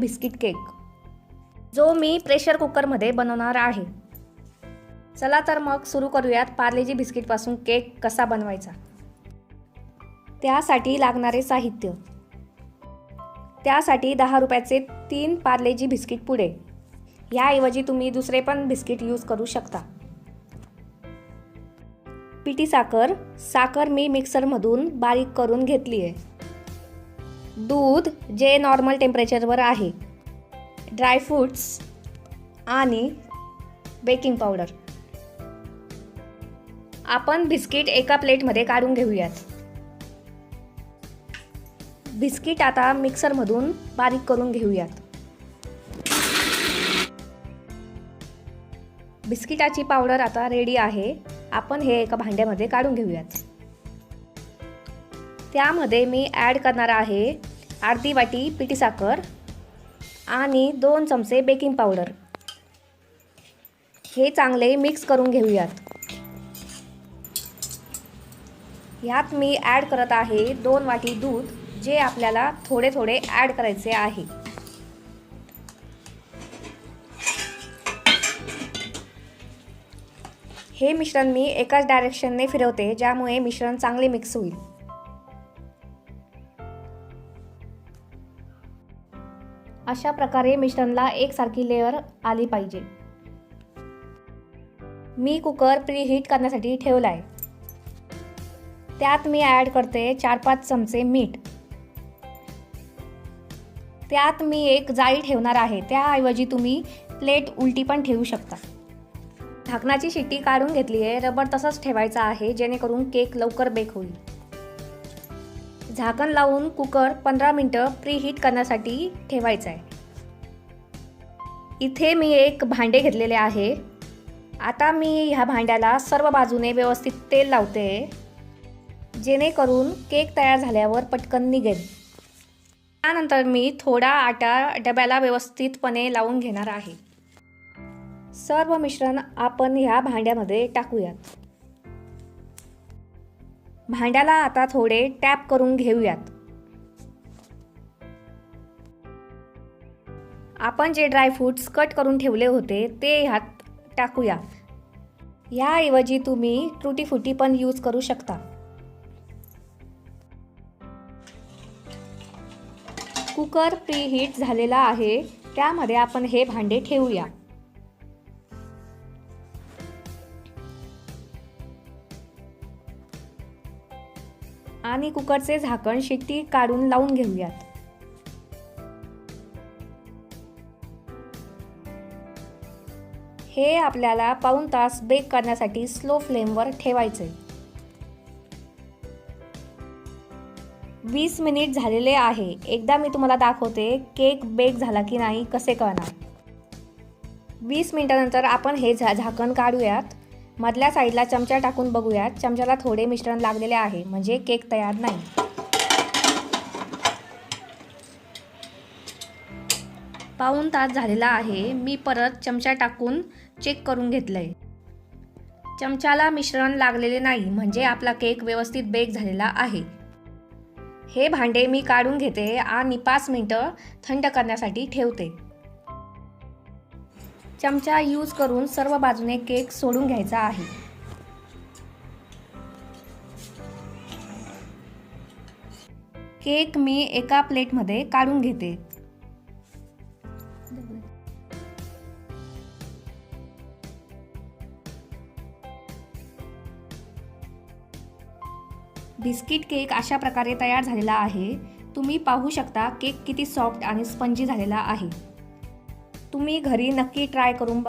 Biscuit cake. जो मी pressure कुकरमध्ये बनवणार आहे. चला तर मग सुरू करूयात पार्लेजी बिस्किटपासून केक कसा बनवायचा. त्यासाठी लागणारे साहित्य. त्यासाठी दहा रुपयाचे तीन पार्लेजी बिस्किट पुडे याऐवजी तुम्ही दुसरे पण बिस्किट यूज करू शकता. पिटी साखर. साखर मी मिक्सरमधून बारीक करून घेतली आहे दूध जे नॉर्मल टेम्परेचरवर आहे. ड्रायफ्रूट्स आणि बेकिंग पावडर आपण बिस्किट एका प्लेटमध्ये काढून घेऊयात. बिस्किट आता मिक्सरमधून बारीक करून घेऊयात. बिस्किटाची पावडर आता रेडी आहे. आपण हे एका भांड्यामध्ये काढून घेऊयात. त्यामध्ये मी ॲड करणार आहे अर्धी वाटी पिठी साखर आणि दोन चमचे बेकिंग पावडर. हे चांगले मिक्स करून घेऊयात. ह्यात मी ॲड करत आहे दोन वाटी दूध जे आपल्याला थोडे थोडे ॲड करायचे आहे. हे मिश्रण मी एकाच डायरेक्शनने फिरवते ज्यामुळे मिश्रण चांगले मिक्स होईल. अशा प्रकारे मिश्रणला एकसारखी लेअर आली पाहिजे. मी कुकर प्रीहीट करण्यासाठी ठेवला आहे त्यात मी ॲड करते चार पाच चमचे मीठ. त्यात मी एक जाळी ठेवणार आहे. त्याऐवजी तुम्ही प्लेट उलटी पण ठेवू शकता. झाकणाची शिट्टी काढून घेतली आहे रबर तसंच ठेवायचा आहे जेणेकरून केक लवकर बेक होईल. झाकण लावून कुकर पंधरा मिनटं प्रीहीट करण्यासाठी ठेवायचं आहे. इथे मी एक भांडे घेतलेले आहे. आता मी ह्या भांड्याला सर्व बाजूने व्यवस्थित तेल लावते. जेणेकरून केक तयार झाल्यावर पटकन निघेल. त्यानंतर मी थोडा आटा डब्याला व्यवस्थितपणे लावून घेणार आहे. सर्व मिश्रण आपण ह्या भांड्यामध्ये टाकूयात. भांड्याला आता थोडे टॅप करून घेऊयात. आपण जे ड्रायफ्रूट्स कट करून ठेवले होते ते ह्यात टाकूया. याऐवजी तुम्ही ट्रुटी फुटी पण यूज करू शकता. कुकर प्रीहीट झालेला आहे त्यामध्ये आपण हे भांडे ठेवूया. आणि कुकरचे झाकण शिट्टी काढून लावून घेऊयात. हे आपल्याला पाऊण तास बेक करण्यासाठी स्लो फ्लेमवर ठेवायचे वीस मिनिट झालेले आहे. एकदा मी तुम्हाला दाखवते केक बेक झाला की नाही कसे कळणार वीस मिनिटानंतर आपण हे झा झाकण काढूयात. मधल्या साईडला चमचा टाकून बघूयात. चमच्याला थोडे मिश्रण लागलेले आहे म्हणजे केक तयार नाही. पाऊण तास झालेला आहे. मी परत चमचा टाकून चेक करून घेतलंय. चमच्याला मिश्रण लागलेले नाही म्हणजे आपला केक व्यवस्थित बेक झालेला आहे. हे भांडे मी काढून घेते आणि पाच मिनटं थंड करण्यासाठी ठेवते. चमचा यूज करून सर्व बाजूने केक सोडून घ्यायचा आहे. केक मी एका प्लेटमध्ये काढून घेते. बिस्किट केक अशा प्रकारे तयार झालेला आहे. तुम्ही पाहू शकता केक किती सॉफ्ट आणि स्पंजी झालेला आहे. तुम्ही घरी नक्की ट्राय करून